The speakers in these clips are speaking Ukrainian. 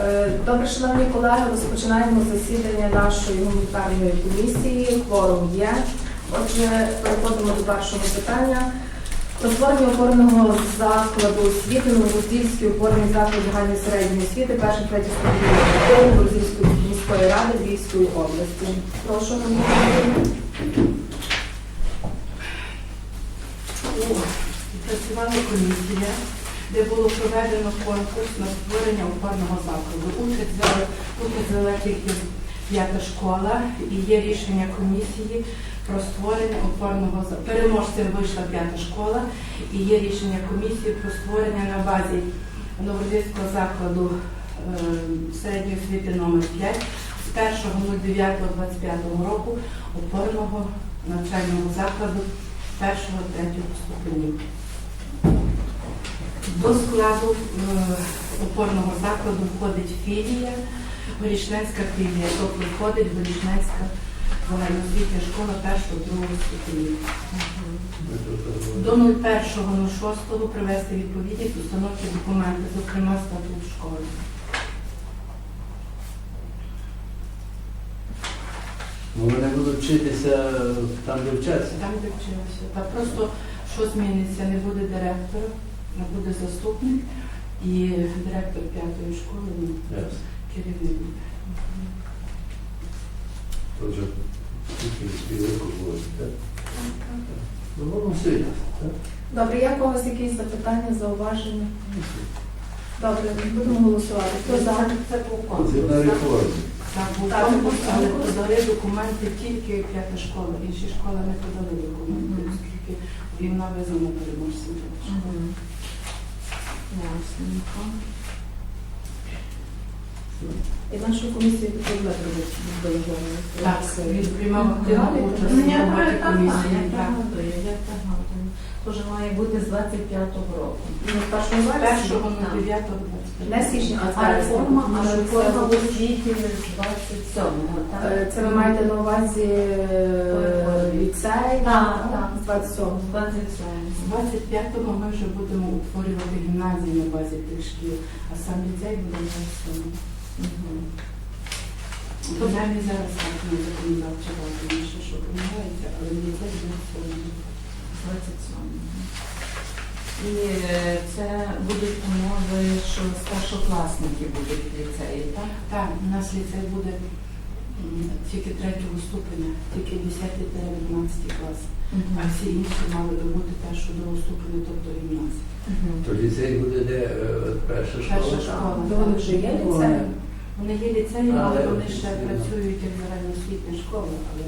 Е, Добре, шановні колеги, розпочинаємо засідання нашої гуманітарної комісії. Кворум є. Отже, переходимо до першого питання. Про створення опорного закладу освіти Новогуздівський опорний заклад загальної середньої освіти, перший третій ступінь Новогуздівської міської ради Львівської області. Прошу. Працювала комісія, де було проведено конкурс на створення опорного закладу. Участь взяла, тільки п'ята школа і є рішення комісії про створення опорного закладу. Переможцем вийшла п'ята школа і є рішення комісії про створення на базі Новорозійського закладу е, середньої освіти номер 5 з 1.09.25 року опорного навчального закладу першого третього ступенів. До складу е, опорного закладу входить філія, Горішненська філія, тобто входить Горішненська загальноосвітня школа першого другого ступенів. До 01.06 привести відповідність установки документи, зокрема статут школи. Ну, Вони будуть вчитися там, де вчаться. Там де вчилася. Та просто що зміниться, не буде директора, буде заступник і директор п'ятої школи, ну, Ясно. керівник. Отже, тільки говорить, так? Ну, воно все ясно, так? Добре, є когось якісь запитання, зауваження? Добре, будемо голосувати. Хто за? Це був Це на реформі. Так, Так, конкурс, був подали документи тільки п'ята школа. Інші школи не подали документи, оскільки війна визнана переможцем. Ясненько. І нашу комісію відповідно. Так, він приймав активну участь Ну, в роботі комісії. так. Тож має бути з 25-го року. Ну, з першого вересня. Першого на Так. 9 Не січня, а А зараз. реформа, а реформа в це- освіті з 27-го, так? Е, Це ви маєте на увазі е, ліцей? Так, так. З 27. З 27-го. З 25-го ми вже будемо утворювати гімназії на базі тих шкіл, а сам ліцей буде 27-му. Мгм. Принаймні зараз так не законодавча рада, тому що що помиляється, але ліцей буде в 27-му. З 27-го. І е, це будуть умови, що старшокласники будуть в ліцеї, так? Так, у нас ліцей буде тільки третього ступеня, тільки 10 та 12 клас. А всі інші мали би бути першого другого ступеня, тобто гімназія. Мгм. То ліцей буде де е, перша школа? Перша школа. То вони вже є ліцеї? Вони є ліцеї, але Але вони ще працюють як загальноосвітня школа, але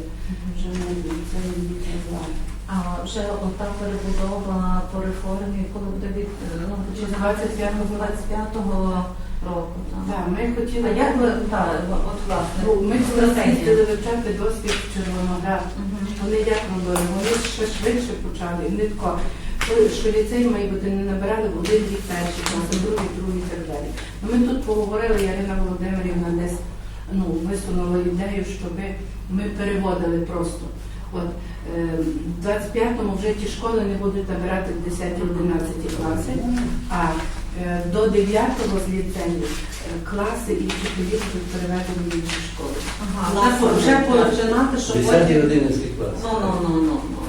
вже не ліцеї не звали. А вже ота перебудова по реформі, коли буде від ну, чи з 25-го. 25-го року. Так. Так, ми А хотіли. як ви так, от власне? Ну, ми коли стратегія? вивчати досвід Червоноград, Мгм. вони як робили? Вони ще швидше почали. І Вони тако, що- ліцей має бути не набирали в один рік перший клас, другий, другий і так далі. Ну, ми тут поговорили, Ярина Володимирівна десь ну, висунула ідею, щоб ми переводили просто. От е, в 25-му вже ті школи не будуть набирати в 10-11 класи, а е, до 9-го з ліцею е, класи і вчителі будуть переведені в інші школи. Ага, Класи вже, починати, що 10 і потім... 11 клас. Ну, ну, ну, ну, ну.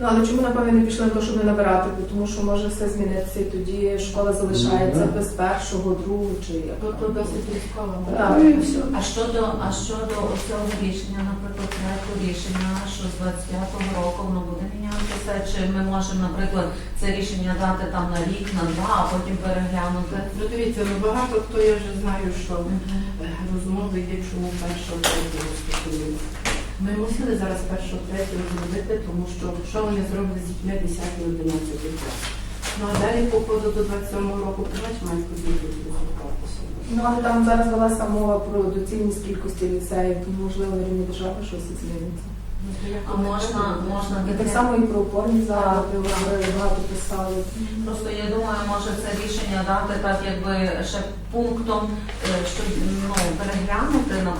Ну, але чому, напевно, не пішли на те, щоб не набирати? Бо Тому що може все змінитися, і тоді школа залишається Ну, без першого, другого чи як. Тобто досить різкова. Так, Так. все. А щодо, а щодо цього рішення, наприклад, проекту рішення, що з 25-го року воно буде мінятися, чи ми можемо, наприклад, це рішення дати там на рік, на два, а потім переглянути? Ну, дивіться, ну багато хто я вже знаю, що е, розмови є, чому першого ступеню. Ми мусили зараз першого третього зробити, тому що що вони зроблять з дітьми 10 11 клас. Ну а далі по ходу до 27 року, побач, мають корпусу. Ну, але там зараз велася мова про доцільність кількості ліцеїв, тому можливо на рівні держави щось зміниться. А можна, можна І так само і про опорні заклади багато писали. Просто я думаю, може це рішення дати так, якби ще пунктом, е, що ну переглянути,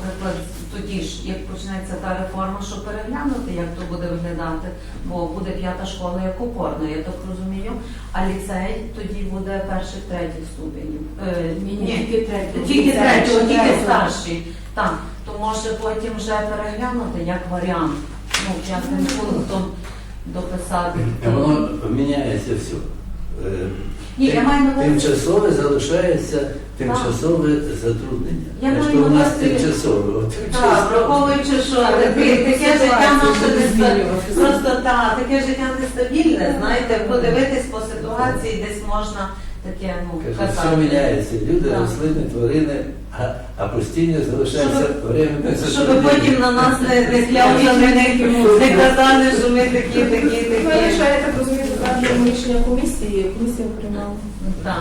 наприклад, тоді ж, як почнеться та реформа, що переглянути, як то буде виглядати, бо буде п'ята школа як опорна, я так розумію. А ліцей тоді буде перших третіх ступенів. Е, Ні, ні, тільки третього. Тільки третього, тільки старший. Так, то може потім вже переглянути як варіант. Ну, п'ятим пунктом дописати. Воно міняється все. Ні, я маю на увазі. Тимчасове залишається тимчасове затруднення. Я Значить, маю у на нас увазі- тимчасове. от Так, тимчасове. враховуючи, що Але таке життя наше буде нестабільне. змінюватися. Просто так, таке життя нестабільне. Знаєте, подивитись по ситуації, десь можна таке ну Каже, все казати. міняється. Люди, Так. рослини, тварини, а, а постійно залишається временне Щоб затруднення. потім на нас не, не кляли, не, не казали, що ми такі, такі, Ну, такі. я так розумію, затверджуємо рішення комісії, комісія приймала.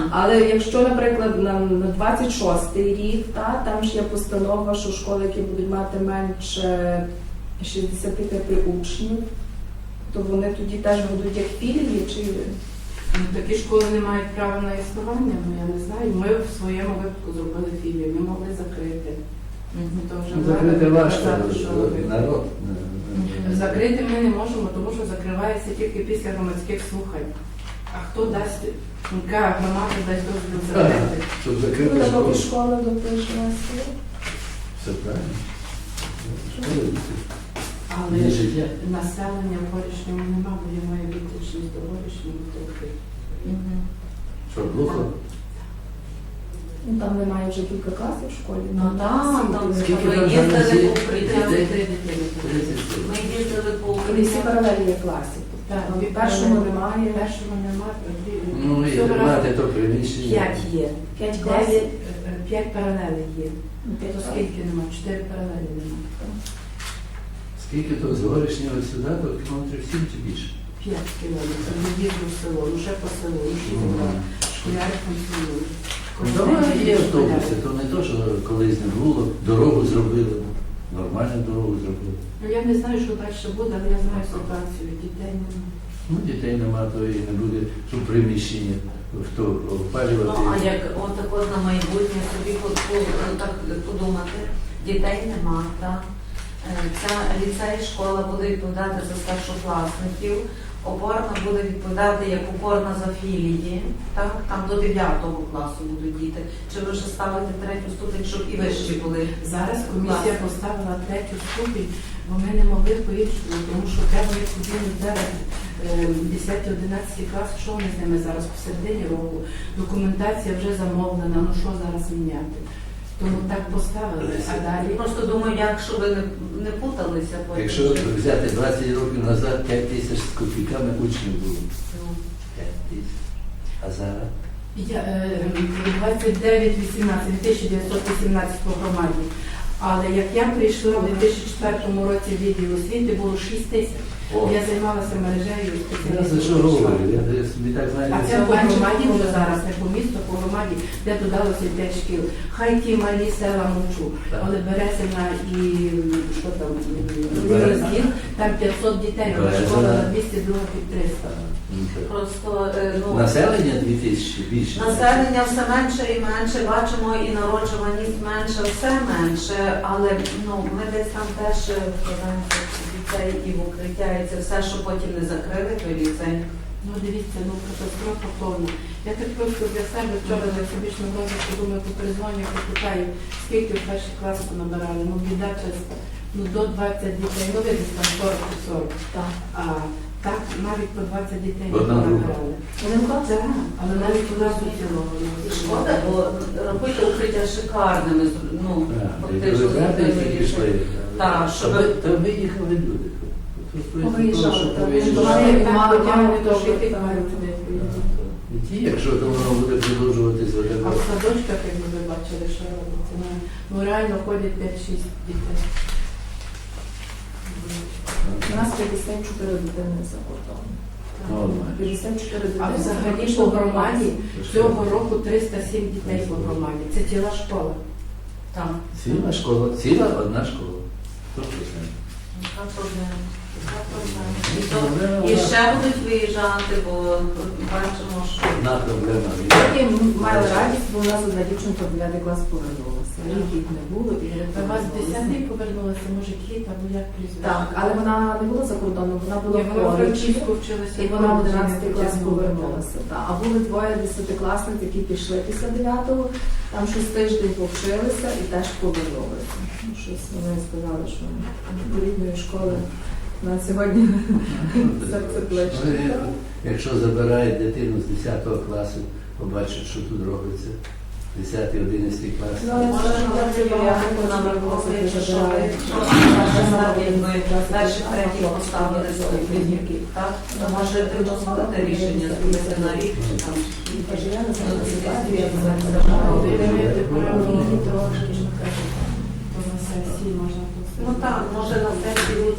Але якщо, наприклад, на, на 26 рік, та, там ж є постанова, що школи, які будуть мати менше 65 учнів, то вони тоді теж будуть як філії чи Ну, такі школи не мають права на існування, ну я не знаю. Ми в своєму випадку зробили філію, ми могли закрити. Закрити важко, народ. Закрити ми не можемо, тому що закривається тільки після громадських слухань. А хто дасть, яка громада дасть дозвіл закрити? Щоб ну, закрити школу. школа допишилася. Все правильно. Школи Але життя. населення в горішньому нема, бо є моя відтичність до горішнього. Що, глухо? Ну, там немає вже кілька класів в школі. Ну так, там Скільки ми там їздили по дитини. Ми їздили по І всі є класів. Так, Там дві першого немає. Першого немає. Ну, і разу мати то приміщення. П'ять є. П'ять класів. е, е, п'ять паралелей є. Ну, п'ять То класів. скільки нема? Чотири паралелі нема. Скільки то з горішнього сюди, то кілометрів сім чи більше? П'ять кілометрів. Не їжджу в село, ну ще по селу, ну що Ну, зробити? Школяри Вдома є автобуси, то не то, що колись не було, дорогу зробили, нормальну дорогу зробили. Ну я не знаю, що далі буде, але я знаю ситуацію. Дітей немає. Ну, дітей нема, то і не буде, щоб приміщення хто опалювати. Ну, а як отак от на майбутнє собі по- по- так подумати, дітей нема, так? Е, Ця ліцей, школа буде відповідати за старшокласників, опорна буде відповідати як опорна за філії, так? Там до 9 класу будуть діти. Чи ви вже ставите третю ступень, щоб і вищі були? Зараз комісія поставила третю ступінь, бо ми не могли по-іншому, тому що треба поділити зараз 10-11 клас, що ми з ними зараз посередині року. Документація вже замовлена, ну що зараз міняти? Тому так поставили, а далі. Просто думаю, як щоб ви не, не путалися потім. Якщо взяти 20 років назад, 5 тисяч з копійками учнів було. Ну, 5 тисяч. А зараз? Я, е, 29-18, 1918 по громаді. Але як я прийшла в 2004 році в відділ освіти, було 6 тисяч. Я займалася мережею я спеціалістів. за що говорю? Я я собі так знаю. А це по громаді вже зараз, не по місту, по громаді, де додалося 5 шкіл. Хай ті малі села мовчу, Так. але Березина і що там, Березина. Там 500 дітей, а Березина. школа на 200, друга під 300. Просто е, ну, Населення 2000 більше. Населення все менше і менше, бачимо і народжуваність менше, все менше, але ну ми десь там теж вкладаємося в ліцей і в укриття, і це все, що потім не закрили, той ліцей. Ну дивіться, ну катастрофа повна. Я так просто для себе вчора на всебічному розвитку думаю, по призванню попитаю, скільки в перший клас понабирали. Ну біда чиста. Ну до 20 дітей, ну видись там 40 і 40. Так. А так навіть по 20 дітей не Одна група. понабирали. Один? Так, але навіть у нас у цілого. І шкода, бо робити укриття шикарними, ну фактично зробили. Так, щоб- Та- виїхали люди. Просто Повиїжджали, того, що повиїжджали. Так так. І ті, якщо то воно буде продовжуватись А в садочках, як ви бачили, що робиться, ну, ну реально ходять 5-6 дітей. У нас 54 дитини за кордоном. Ну, 54 дитини. А взагалі по громаді цього року 307 дітей по громаді. Це ціла школа. Так, Ціла школа, ціла одна школа. 100%. така проблема. І, то, і ще будуть виїжджати, бо бачимо, що Одна проблема. Потім мали радість, бо у нас одна дівчинка в 9 клас повернулася. Рік їх не було і вони У вас повернулися. 10 повернулася, може або як прізвище? Так, але вона не була за кордоном, вона була в вона в Польщі. Франківську вчилася. І вона в Польщі, 11 клас повернулася. Так. А були двоє десятикласниць, які пішли після 9-го, там щось тиждень повчилися і теж повернулися. Ну, Щось вони сказали, що до рідної школи на сьогодні серце плече. Якщо забирають дитину з 10 класу, побачать, що тут робиться. 10 11 клас. Ну, але може це працювати я на хочу виховує, просто що забираю. якби перші треті поставили ступені, так? Може дозволити рішення зробити на рік чи там. Ну. Ну так, може на сесії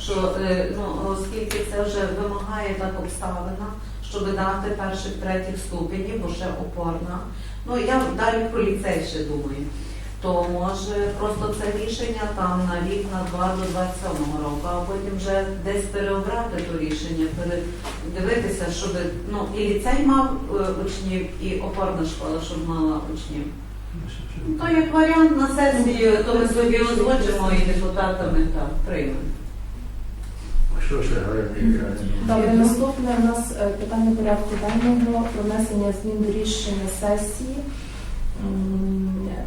що е, ну, оскільки це вже вимагає так обставина, щоб дати перших третіх ступенів, бо ще опорна. Ну я далі про ліцей ще думаю. То може просто це рішення там на рік, на два до 27 року, а потім вже десь переобрати то рішення, передивитися, щоб ну і ліцей мав е, учнів, і опорна школа, щоб мала учнів. Ну, То як варіант на сесії, то ми собі озвучимо і депутатами там приймемо. Що ще гарно? Добре, наступне у нас е, питання порядку денного про внесення змін до рішення сесії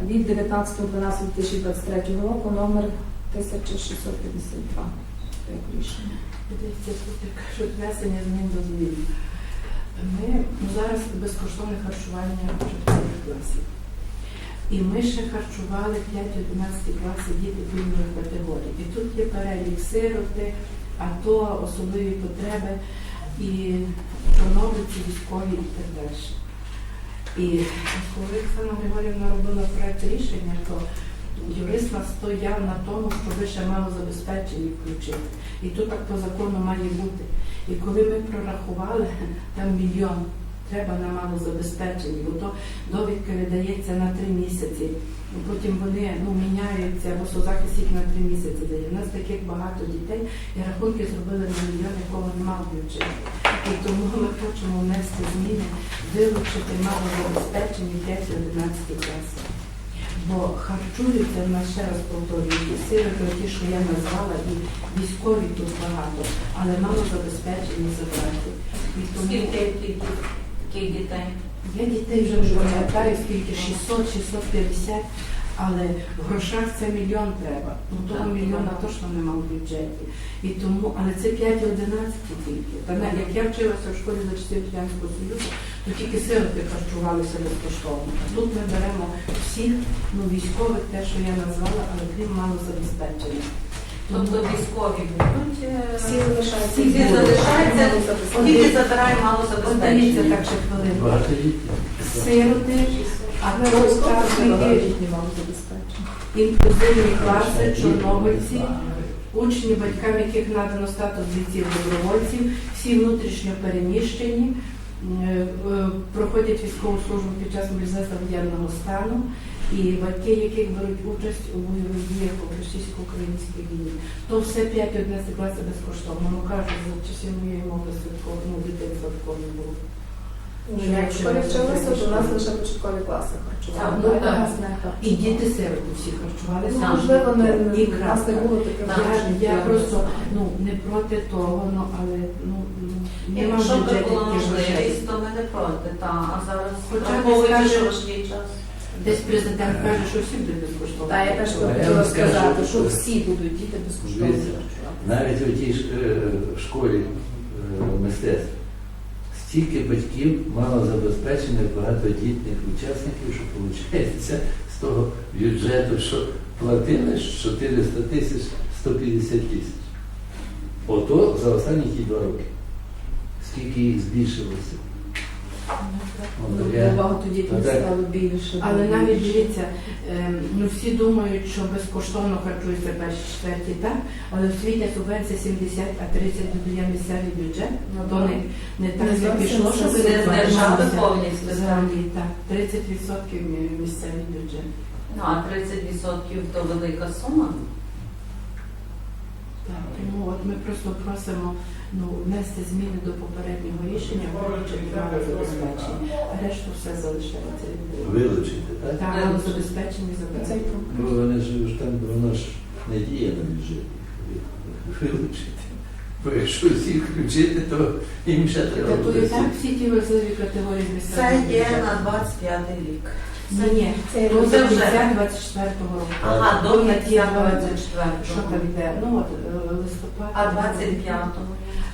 від 19.12.2023 року номер 1652. Як рішення. Дивіться, тут як кажуть, внесення змін до змін. Ми ну, зараз безкоштовне харчування початкових класів. І ми ще харчували 5-11 класи діти пільгових категорій. І тут є перелік сироти, АТО, особливі потреби і чорнобильці, військові і так далі. І коли Оксана Григорівна робила проект рішення, то юрист настояв на тому, що ви ще мало забезпечені включити. І тут так по закону має бути. І коли ми прорахували, там мільйон треба на малозабезпечені, бо то довідка видається на три місяці. Потім вони ну, міняються, бо соцзахист їх на три місяці дає. У нас таких багато дітей і рахунки зробили на мільйон, якого немає в бюджеті. І тому ми хочемо внести зміни, вилучити малозабезпечені 5-11 класів. Бо харчуються в нас ще раз повторюю, і сироти, ті, що я назвала, і військові тут багато, але мало забезпечені забрати. Скільки яких дітей? я дітей вже не пам'ятаю, скільки 600, 650, але в грошах це мільйон треба. Ну того мільйона точно нема в бюджеті. І тому, але це 5-11 тільки. Та як я вчилася в школі за часів Радянського Союзу, то тільки сироти харчувалися безкоштовно. Тут ми беремо всіх ну, військових, те, що я назвала, але крім малозабезпечених. Тобто військові будуть. е, Всі залишаються. Всі залишаються, Тільки забирає мало забезпечення. так ще хвилину. Сироти, а забезпечення. інклюзивні класи, чорнобильці, учні, батькам яких надано статус бійців добровольців, всі внутрішньо переміщені, е, е, проходять військову службу під час мобілізації воєнного стану, і батьки, яких беруть участь у бойових діях у російсько-українській війні. То все 5-11 класів безкоштовно. Ну кажуть, за часів моєї мови святково, ну дітей святково не було. Я в школі вчилася, то у нас лише початкові класи харчували. Так, ну, так. І діти сироти всі харчувалися. Ну, можливо, не, І у нас не було таких Я, вражень. я просто ну не проти того, ну але ну ну, нема Якщо б була таких можливість, то ми не проти. Та. А зараз Хоча б враховуючи, скаже- що важкий час. Десь президент каже, що всі будуть безкоштовно. Так, я теж хотіла сказати, що що- всі будуть діти безкоштовно Навіть у тій е, школі е, мистецтв стільки батьків мало забезпечених багатодітних учасників, що виходить з того бюджету, що платили 400 тисяч 150 тисяч. Ото за останні ті два роки. Скільки їх збільшилося? От я- Багато дітей так. стало більше. Але навіть дивіться, ем, ну всі думають, що безкоштовно харчуються перші четверті, так, але в світі субвенція 70, а 30 додає місцевий бюджет. Ну, То не, не так Не зовсім пішло, що це з держави повністю. так. Взагалі, так, 30% мі- місцевий бюджет. Ну, а 30% то велика сума. Тому от ми просто просимо ну, внести зміни до попереднього рішення, вилучити малозабезпечення. А решту все залишається. Вилучити, так? Так, забрати. Цей. Ну, вони ж ж там, воно ж не діє на бюджеті. Вилучити. Бо якщо всіх включити, то їм ще треба Тобто буде. так всі ті важливі категорії Це є на 25 рік. Ні, ні, Це ну, це вже. 24-го року. Ага, до кінця два- 24 Що там йде? Ну от е, листопад. А 25-го?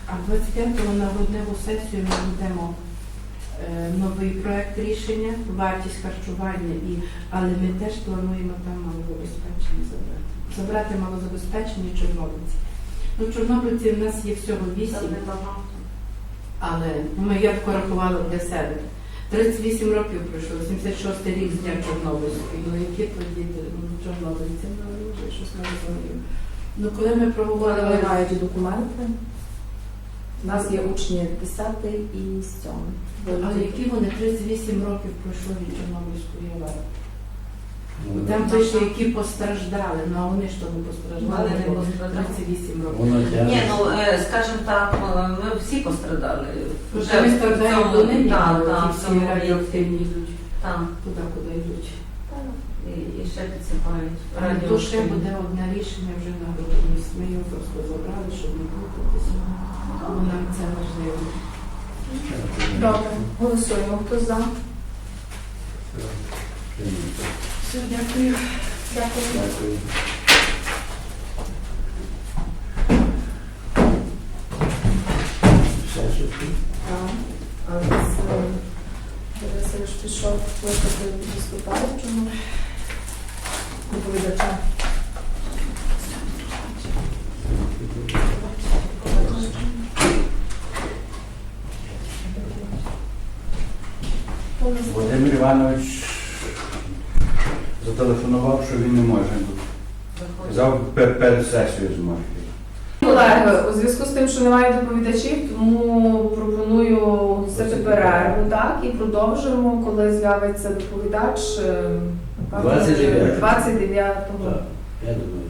А 25-го на грудневу сесію ми будемо е, новий проект рішення, вартість харчування, і, але ми теж плануємо там малозабезпечені забрати. Забрати малозабезпечені чорнобильці. Ну, чорнобильці в нас є всього Це 8, але ми я порахувала для себе. 38 років пройшло, 76 рік з дня Чорнобильської. Ну які тоді ну, чорнобильці, ну вже щось не розумію. Ну коли ми Вони проговорили вимагають документи. У нас є учні 10 і 7. Але які вони 38 років пройшло від Чорнобильської аварії? Ну, Там пише, які постраждали, ну а вони ж то не постраждали, Вони не постраждали. 38 років. Ні, ну е, скажімо так, е, ми всі пострадали. Ну, Вже що ми в страдаємо до Так, в всі радіоактивні йдуть Так, туди, куди йдуть. і, і ще підсипають. Але то ще буде одне рішення вже на грудні. Ми його просто забрали, щоб не плутатися. Бо нам це важливо. Добре, голосуємо. Хто за? Все, дякую. Дякую. Дякую. Ще щось? Так. А нас е, Борисович пішов кликати виступаючому доповідача. Хто у нас буде? Володимир Іванович зателефонував, що він не може. Казав пе- перед сесією зможе. Колеги, у зв'язку з тим, що немає доповідачів, тому пропоную це перерву, так, і продовжимо, коли з'явиться доповідач. е, напевно, 29. 29-го. Так, я думаю.